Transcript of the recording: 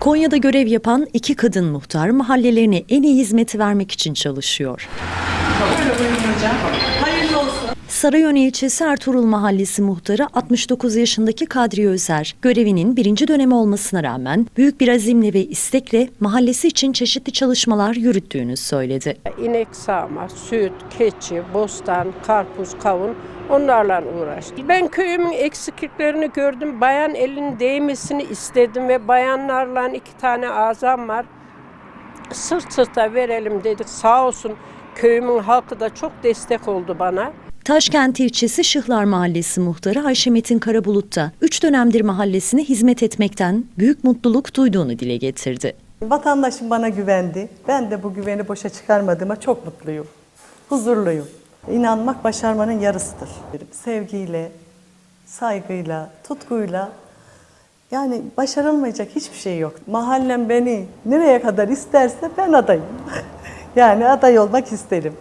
Konya'da görev yapan iki kadın muhtar mahallelerine en iyi hizmeti vermek için çalışıyor. Böyle buyurun hocam. Sarayön ilçesi Ertuğrul Mahallesi muhtarı 69 yaşındaki Kadriye Özer, görevinin birinci dönemi olmasına rağmen büyük bir azimle ve istekle mahallesi için çeşitli çalışmalar yürüttüğünü söyledi. İnek sağma, süt, keçi, bostan, karpuz, kavun onlarla uğraştım. Ben köyümün eksikliklerini gördüm. Bayan elinin değmesini istedim ve bayanlarla iki tane azam var. Sırt sırta verelim dedik. Sağ olsun köyümün halkı da çok destek oldu bana. Taşkent ilçesi Şıhlar Mahallesi muhtarı Ayşe Metin Karabulut da 3 dönemdir mahallesine hizmet etmekten büyük mutluluk duyduğunu dile getirdi. Vatandaşım bana güvendi. Ben de bu güveni boşa çıkarmadığıma çok mutluyum. Huzurluyum. İnanmak başarmanın yarısıdır. Sevgiyle, saygıyla, tutkuyla yani başarılmayacak hiçbir şey yok. Mahallem beni nereye kadar isterse ben adayım. yani aday olmak isterim.